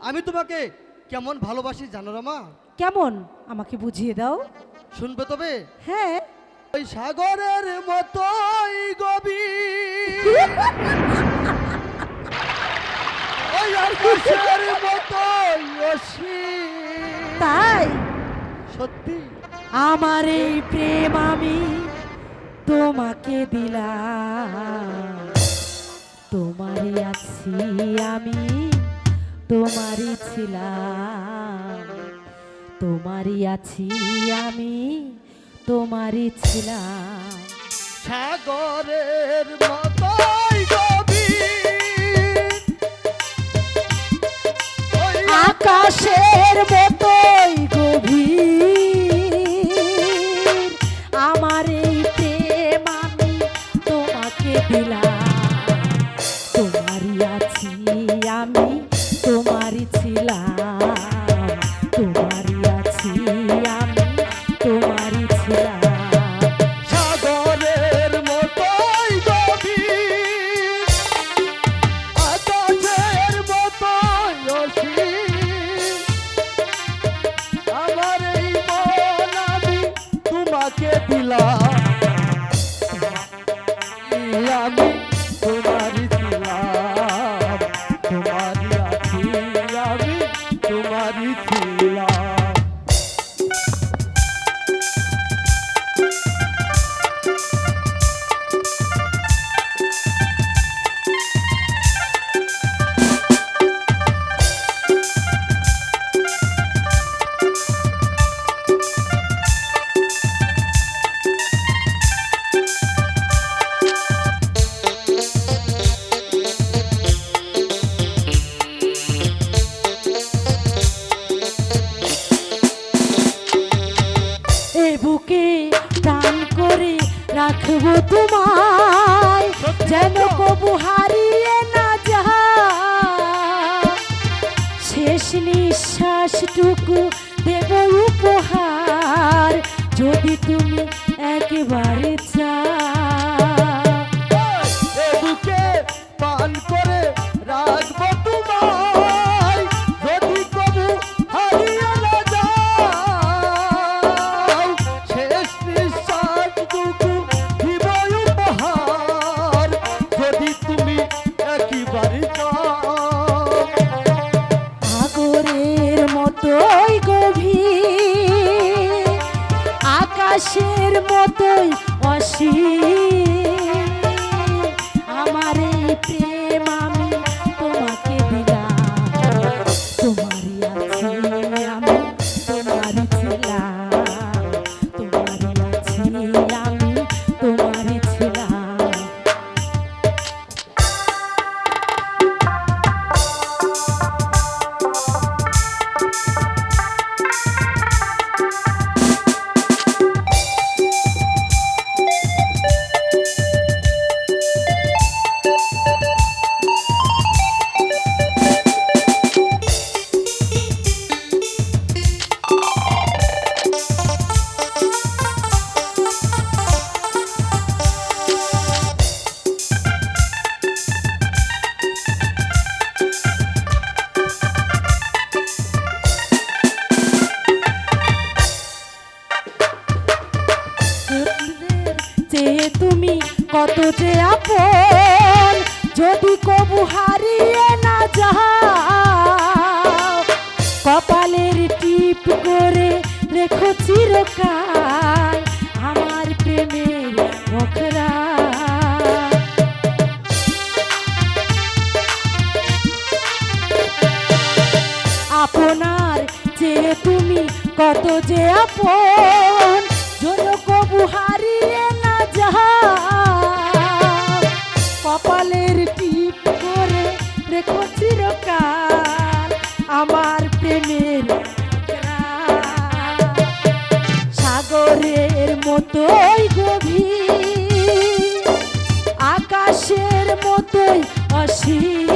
আমি তোমাকে কেমন ভালোবাসি জানো রে মা কেমন? আমাকে বুঝিয়ে দাও। শুনবে তবে? হ্যাঁ। ওই সাগরের মতোই গভীর। ওই আকাশের মতোই অসীম। তাই? সত্যি? আমার এই প্রেম আমি তোমাকে দিলাম। তোমারই আছি আমি। তোমারই ছিলাম তোমারই আছি আমি তোমারই ছিলাম। সাগরের ওই আকাশের মতোই গভীর। আমার এই প্রেম আমি তোমাকে দিলাম। আমি রাখব তোমায় যেন কবু হারিয়ে না যায়। শেষ নিঃশ্বাসটুকু তুমি কত যে আপন, যদি কবু হারিয়ে না যাও, কপালের টিপ করে রেখো চিরকাল আমার প্রেমের বখরা আপনার যে তুমি কত যে আপন জন কবু হারিয়ে কপালের টিপ করে রেখো চিরকাল আমার প্রেমের সাগরের মতোই গভীর আকাশের মতোই অসীম।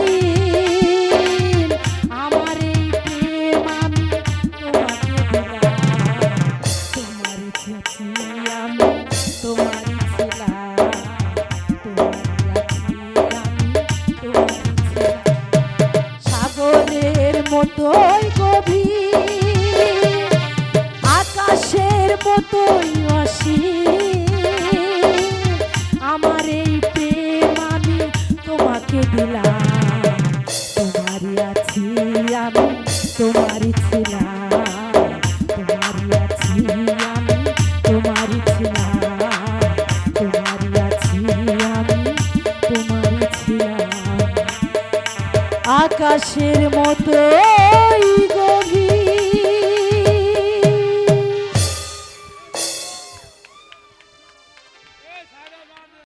আকাশের মতোই গভীর